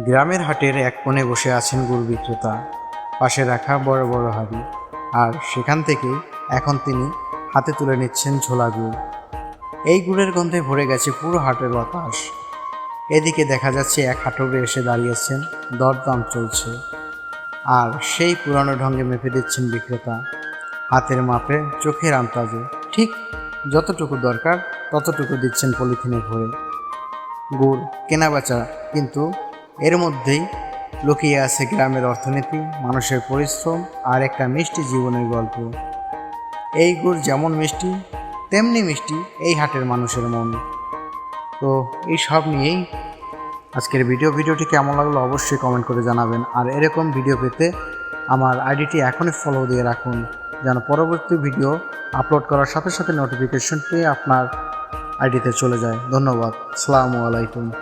গ্রামের হাটের এক কোণে বসে আছেন গুড় বিক্রেতা। পাশে রাখা বড় বড় হাড়ি। আর সেখান থেকে এখন তিনি হাতে তুলে নিচ্ছেন ঝোলা গুড়। এই গুড়ের গন্ধে ভরে গেছে পুরো হাটের বাতাস। এদিকে দেখা যাচ্ছে এক হাটুরে এসে দাঁড়িয়েছেন, দরদাম চলছে। আর সেই পুরানো ঢঙ্গে মেপে দিচ্ছেন বিক্রেতা। হাতের মাপে চোখের আন্তাজে ঠিক যতটুকু দরকার, ততটুকু দিচ্ছেন পলিথিনে ভরে। গুড়, কেনাবেচা কিন্তু এর মধ্যেই লুকিয়ে আছে গ্রামের অর্থনীতি, মানুষের পরিশ্রম আর একটা মিষ্টি জীবনের গল্প। এই গুড় যেমন মিষ্টি, তেমনি মিষ্টি এই হাটের মানুষের মন। তো এই সব নিয়েই আজকের ভিডিও। ভিডিওটি কেমন লাগল অবশ্যই কমেন্ট করে জানাবেন। আর এরকম ভিডিও পেতে আমার আইডিটি এখনই ফলো দিয়ে রাখুন, যেন পরবর্তী ভিডিও আপলোড করার সাথে সাথে নোটিফিকেশন নোটিফিকেশনটি আপনার আইডিতে চলে যায়। ধন্যবাদ। সালামু আলাইকুম।